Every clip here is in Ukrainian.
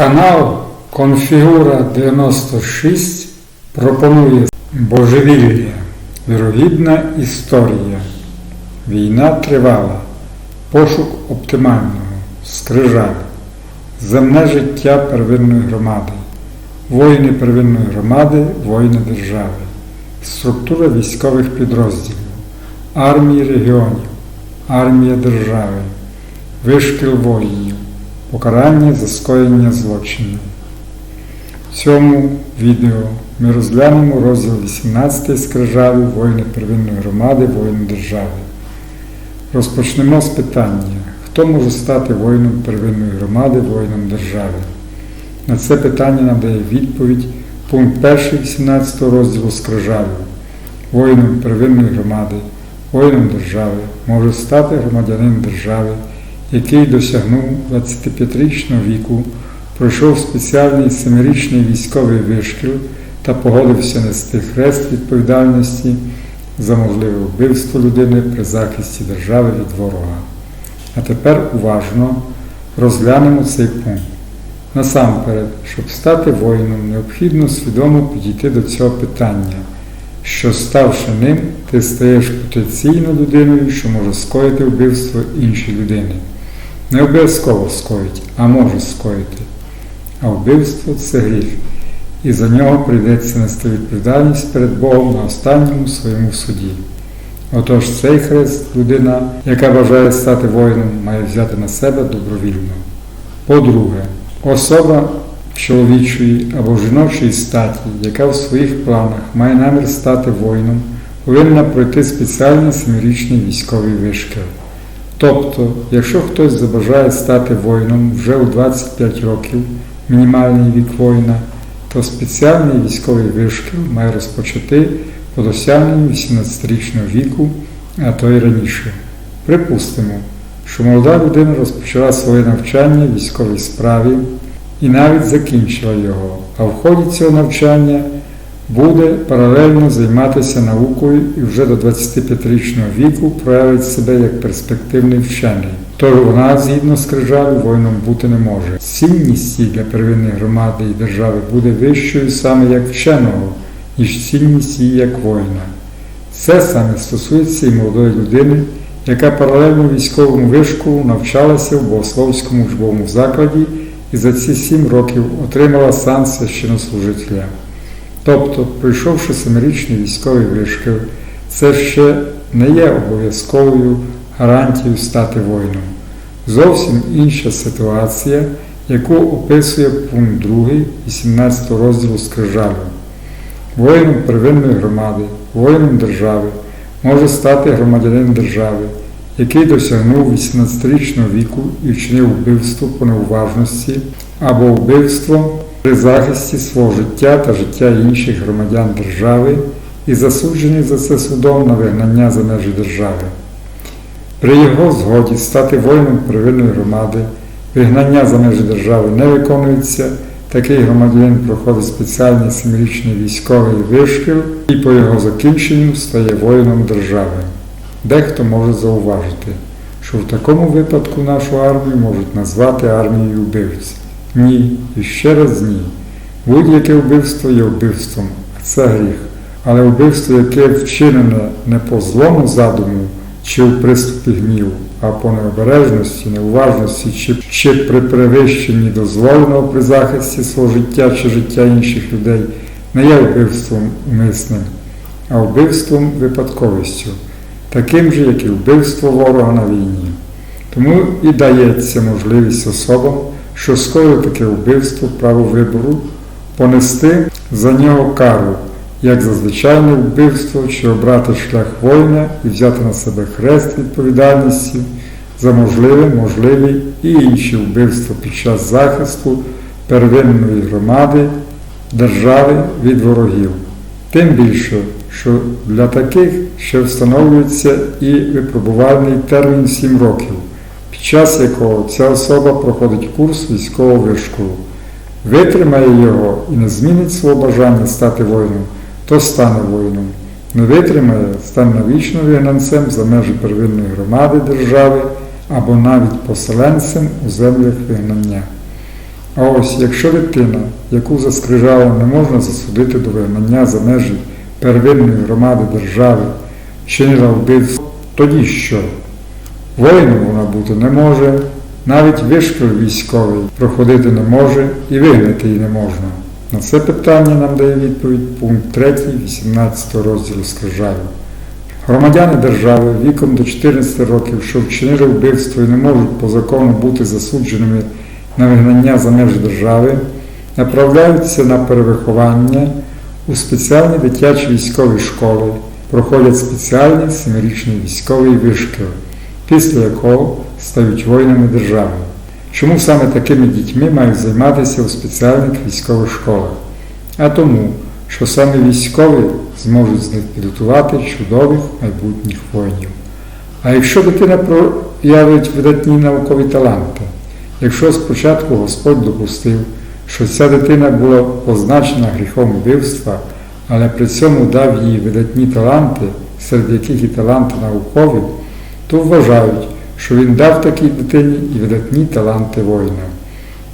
Канал Конфігура 96 пропонує Божевілля, вірогідна історія. Війна тривала, пошук оптимального, скрижаль, земне життя первинної громади, воїни первинної громади, воїни держави, структура військових підрозділів, армії регіонів, армія держави, вишкіл воїнів, покарання за скоєння злочинів. В цьому відео ми розглянемо розділ 18 скрижалі воїни первинної громади, воїни держави. Розпочнемо з питання, хто може стати воїном первинної громади, воїном держави. На це питання надає відповідь пункт 1 18 розділу скрижалів. Воїном первинної громади, воїном держави може стати громадянин держави, який досягнув 25-річного віку, пройшов спеціальний семирічний військовий вишкіл та погодився нести хрест відповідальності за можливе вбивство людини при захисті держави від ворога. А тепер уважно розглянемо цей пункт. Насамперед, щоб стати воїном, необхідно свідомо підійти до цього питання, що ставши ним, ти стаєш потенційно людиною, що може скоїти вбивство іншої людини. Не обов'язково скоїть, а може скоїти. А вбивство це гріх, і за нього прийдеться нести відповідальність перед Богом на останньому своєму суді. Отож цей хрест людина, яка бажає стати воїном, має взяти на себе добровільно. По-друге, особа чоловічої або жіночої статі, яка в своїх планах має намір стати воїном, повинна пройти спеціальний семирічний військовий вишкіл. Тобто, якщо хтось забажає стати воїном вже у 25 років, мінімальний вік воїна, то спеціальний військовий вишкіл має розпочати по досягненню 18-річного віку, а то й раніше. Припустимо, що молода людина розпочала своє навчання в військовій справі і навіть закінчила його, а в ході цього навчання буде паралельно займатися наукою і вже до 25-річного віку проявить себе як перспективний вчений. Тож вона, згідно з крижалю, воїном бути не може. Цінність для первинної громади і держави буде вищою саме як вченого, ніж цінність її як воїна. Це саме стосується і молодої людини, яка паралельно військовому вишколу навчалася в богословському учбовому закладі і за ці сім років отримала сан священнослужителя. Тобто, пройшовши семирічний військовий вишкіл, це ще не є обов'язковою гарантією стати воїном. Зовсім інша ситуація, яку описує пункт 2 18 розділу Скрижалю. Воїном первинної громади, воїном держави може стати громадянин держави, який досягнув 18-річного віку і вчинив вбивство по неуважності або вбивство при захисті свого життя та життя інших громадян держави і засуджений за це судом на вигнання за межі держави. При його згоді стати воїном первинної громади, вигнання за межі держави не виконується, такий громадянин проходить спеціальний семирічний військовий вишкіл і по його закінченню стає воїном держави. Дехто може зауважити, що в такому випадку нашу армію можуть назвати армією вбивців. Ні, і ще раз ні. Будь-яке вбивство є вбивством, це гріх. Але вбивство, яке вчинене не по злому задуму чи в приступі гніву, а по необережності, неуважності чи, чи при перевищенні дозволеного при захисті свого життя чи життя інших людей, не є вбивством умисним, а вбивством випадковістю, таким же, як і вбивство ворога на війні. Тому і дається можливість особам що скоїв таке вбивство, право вибору, понести за нього кару, як за звичайне вбивство, чи обрати шлях воїна і взяти на себе хрест відповідальності за можливі, можливі і інші вбивства під час захисту первинної громади, держави від ворогів. Тим більше, що для таких ще встановлюється і випробувальний термін 7 років під час якого ця особа проходить курс військового вишколу, витримає його і не змінить свого бажання стати воїном, то стане воїном. Не витримає, стане навічно вигнанцем за межі первинної громади держави або навіть поселенцем у землях вигнання. А ось якщо дитина, яку за скрижалом не можна засудити до вигнання за межі первинної громади держави, чинила вбивство, тоді що? Воїном вона бути не може, навіть вишкіл військовий проходити не може і вигнати її не можна. На це питання нам дає відповідь пункт 3 18 розділу Скрижалів. Громадяни держави віком до 14 років, що вчинили вбивство і не можуть по закону бути засудженими на вигнання за межі держави, направляються на перевиховання у спеціальні дитячі військові школи, проходять спеціальний семирічний військовий вишкіл, після якого стають воїнами держави. Чому саме такими дітьми мають займатися у спеціальних військових школах? А тому, що саме військові зможуть з них підготувати чудових майбутніх воїнів. А якщо дитина проявить видатні наукові таланти, якщо спочатку Господь допустив, що ця дитина була позначена гріхом вбивства, але при цьому дав їй видатні таланти, серед яких і таланти наукові, то вважають, що він дав такій дитині і видатні таланти воїна.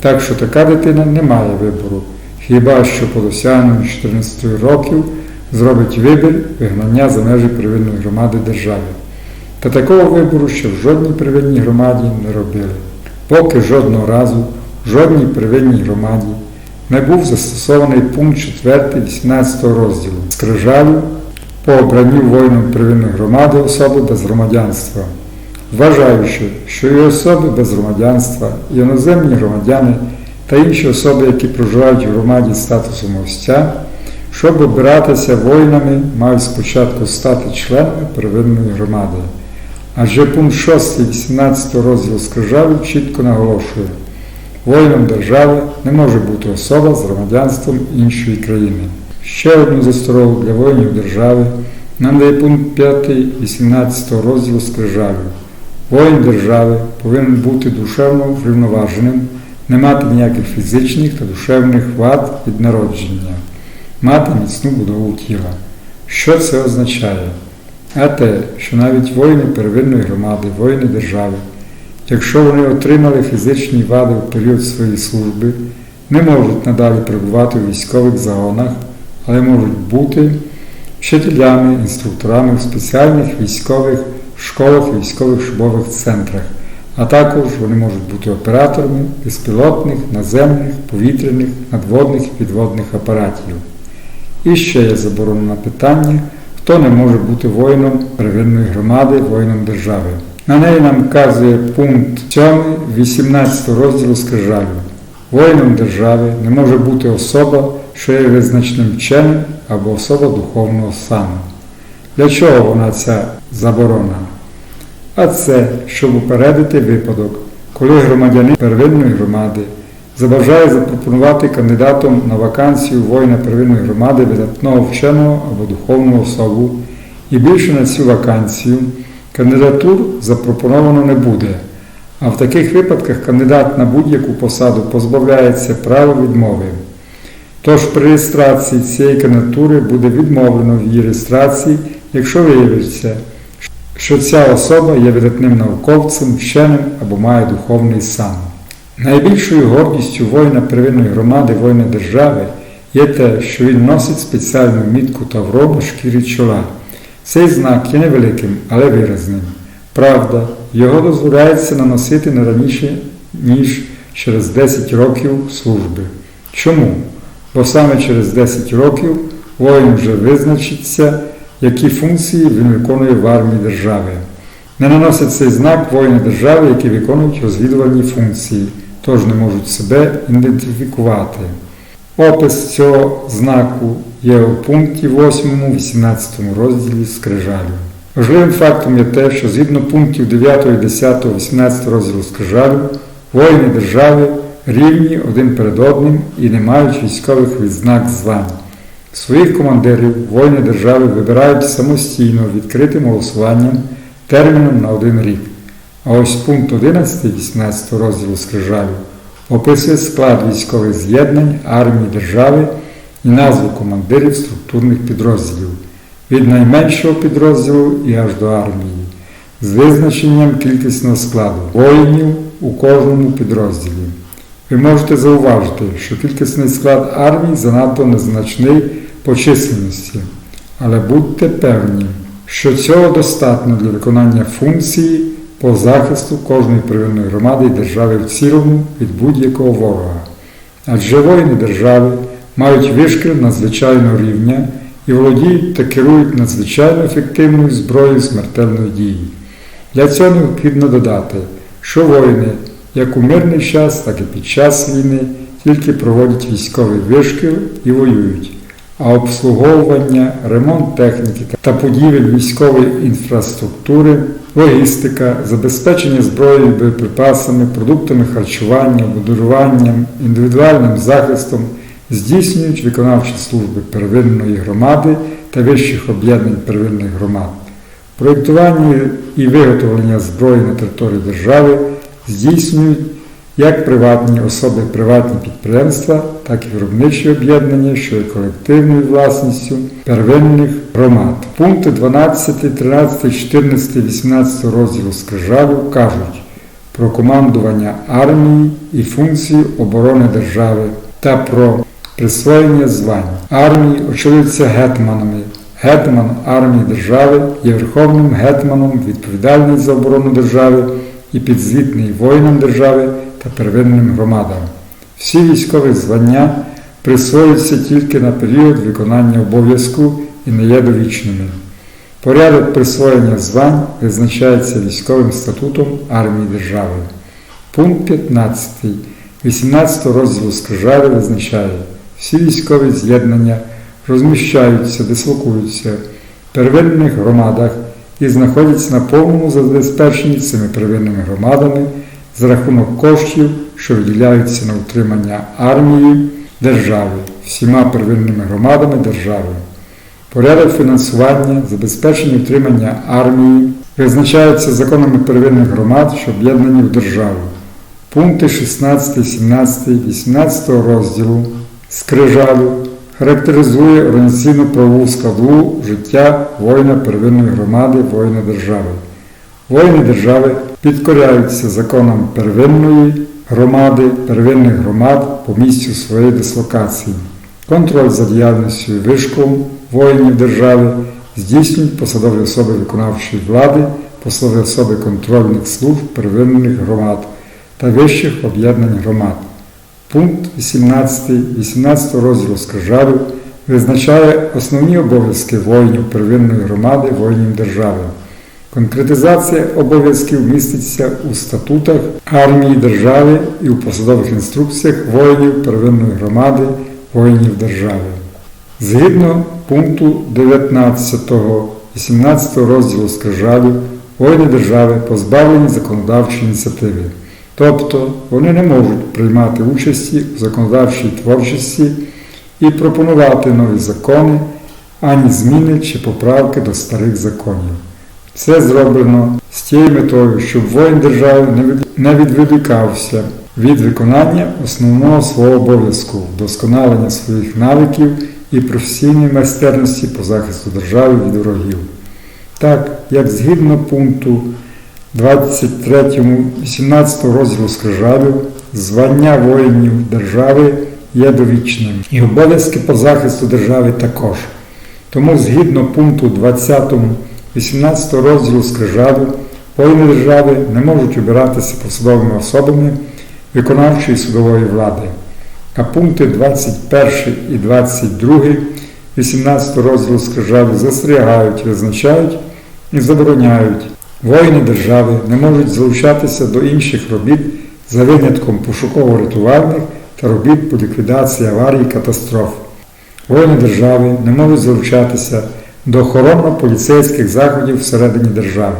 Так що така дитина не має вибору, хіба що по досягненню 14 років зробить вибір вигнання за межі первинної громади держави. Та такого вибору ще в жодній первинній громаді не робили. Поки жодного разу в жодній первинній громаді не був застосований пункт 4 18 розділу скрижалю по обранню воїном первинної громади особи без громадянства, вважаючи, що і особи без громадянства, іноземні громадяни та інші особи, які проживають в громаді статусом гостя, щоб обиратися воїнами, мають спочатку стати членами первинної громади. Адже пункт 6 18 розділу скрижалю чітко наголошує, воїном держави не може бути особа з громадянством іншої країни. Ще одну засторогу для воїнів держави нам дає пункт 5 18 розділу скрижалю. Воїн держави повинен бути душевно врівноваженим, не мати ніяких фізичних та душевних вад від народження, мати міцну будову тіла. Що це означає? А те, що навіть воїни первинної громади, воїни держави, якщо вони отримали фізичні вади в період своєї служби, не можуть надалі перебувати у військових загонах, але можуть бути вчителями, інструкторами в спеціальних військових школах і військових шубових центрах, а також вони можуть бути операторами безпілотних, наземних, повітряних, надводних і підводних апаратів. І ще є заборонене питання, хто не може бути воїном первинної громади, воїном держави. На неї нам вказує пункт 7 18 розділу Скрижалю. Воїном держави не може бути особа, що є визначним вченим або особа духовного стану. Для чого вона ця заборона? А це, щоб упередити випадок, коли громадянин первинної громади забажає запропонувати кандидатом на вакансію воїна первинної громади видатного вченого або духовного особу, і більше на цю вакансію кандидатур запропоновано не буде. А в таких випадках кандидат на будь-яку посаду позбавляється права відмови. Тож при реєстрації цієї кандидатури буде відмовлено в її реєстрації, якщо виявиться, що ця особа є видатним науковцем, вченим або має духовний сан. Найбільшою гордістю воїна первинної громади, воїна держави є те, що він носить спеціальну мітку тавро на шкірі чола. Цей знак є невеликим, але виразним. Правда, його дозволяється наносити не раніше, ніж через 10 років служби. Чому? Бо саме через 10 років воїн вже визначиться, які функції він виконує в армії держави. Не наносять цей знак воїни держави, які виконують розвідувальні функції, тож не можуть себе ідентифікувати. Опис цього знаку є у пункті 8, 18 розділі Скрижалю. Важливим фактом є те, що згідно пунктів 9, 10, 18 розділу Скрижалю, воїни держави рівні один перед одним і не мають військових відзнак звань. Своїх командирів воїни держави вибирають самостійно відкритим голосуванням терміном на один рік. А ось пункт 11 18 розділу Скрижалю описує склад військових з'єднань армії держави і назву командирів структурних підрозділів від найменшого підрозділу і аж до армії, з визначенням кількісного складу воїнів у кожному підрозділі. Ви можете зауважити, що кількісний склад армії занадто незначний по численності, але будьте певні, що цього достатньо для виконання функції по захисту кожної первинної громади і держави в цілому від будь-якого ворога. Адже воїни держави мають вишкіл надзвичайного рівня і володіють та керують надзвичайно ефективною зброєю смертельної дії. Для цього необхідно додати, що воїни як у мирний час, так і під час війни тільки проводять військовий вишкіл і воюють, а обслуговування, ремонт техніки та будівель військової інфраструктури, логістика, забезпечення зброєю, боєприпасами, продуктами харчування, обмундируванням, індивідуальним захистом здійснюють виконавчі служби первинної громади та вищих об'єднань первинних громад. Проєктування і виготовлення зброї на території держави здійснюють як приватні особи, приватні підприємства, так і виробничі об'єднання, що є колективною власністю первинних громад. Пункти 12, 13, 14, 18 розділу Скрижалю кажуть про командування армії і функції оборони держави та про присвоєння звань. Армії очолюються гетманами. Гетман армії держави є верховним гетманом, відповідальний за оборону держави і підзвітний воїнам держави та первинним громадам. Всі військові звання присвоюються тільки на період виконання обов'язку і не є довічними. Порядок присвоєння звань визначається військовим статутом армії держави. Пункт 15. 18 розділу Скрижалі визначає, всі військові з'єднання розміщаються, дислокуються в первинних громадах і знаходяться на повному забезпеченні цими первинними громадами за рахунок коштів, що виділяються на утримання армії держави, всіма первинними громадами держави. Порядок фінансування, забезпечення утримання армії визначається законами первинних громад, що об'єднані в державу. Пункти 16, 17, 18 розділу Скрижалю характеризує організаційну правову складову життя воїна первинної громади, воїна держави. Воїни держави підкоряються законам первинної громади, первинних громад по місцю своєї дислокації. Контроль за діяльністю і вишколом воїнів держави здійснюють посадові особи виконавчої влади, посадові особи контрольних служб первинних громад та вищих об'єднань громад. Пункт 18, 18 розділу Скрижалю визначає основні обов'язки воїнів первинної громади, воїнів держави. Конкретизація обов'язків міститься у статутах армії держави і у посадових інструкціях воїнів первинної громади, воїнів держави. Згідно пункту 19, 18 розділу Скрижалю, воїни держави позбавлені законодавчої ініціативи. Тобто вони не можуть приймати участі у законодавчій творчості і пропонувати нові закони, ані зміни чи поправки до старих законів. Це зроблено з тією метою, щоб воїн держави не відволікався від виконання основного свого обов'язку, вдосконалення своїх навиків і професійної майстерності по захисту держави від ворогів. Так, як згідно пункту 23, 18 розділу Скрижалю, звання воїнів держави є довічним, і обов'язки по захисту держави також. Тому згідно пункту 20, 18 розділу Скрижалю, воїни держави не можуть обиратися посадовими особами виконавчої судової влади. А пункти 21 і 22 18 розділу Скрижалю застерігають, визначають і забороняють. Воїни держави не можуть залучатися до інших робіт за винятком пошуково-рятувальних та робіт по ліквідації аварій катастроф. Воїни держави не можуть залучатися до охоронно-поліцейських заходів всередині держави.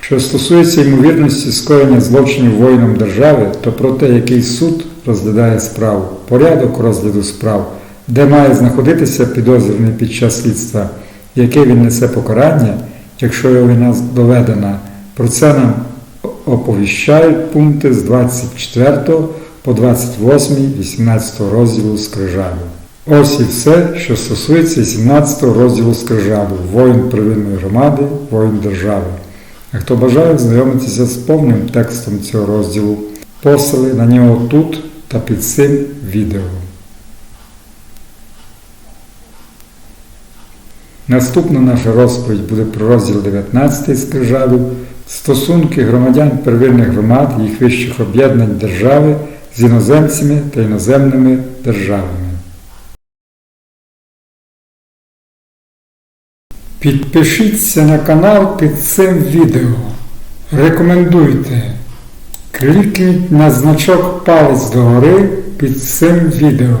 Що стосується ймовірності скоєння злочинів воїном держави, то про те, який суд розглядає справу, порядок розгляду справ, де має знаходитися підозрюваний під час слідства, яке він несе покарання, якщо його вина доведена, про це нам оповіщають пункти з 24 по 28, 18 розділу Скрижалю. Ось і все, що стосується 17 розділу Скрижалю воїн первинної громади, воїн держави. А хто бажає знайомитися з повним текстом цього розділу, посили на нього тут та під цим відео. Наступна наша розповідь буде про розділ 19 скрижалів стосунки громадян первинних громад їх вищих об'єднань держави з іноземцями та іноземними державами. Підпишіться на канал під цим відео. Рекомендуйте. Клікніть на значок палець догори під цим відео.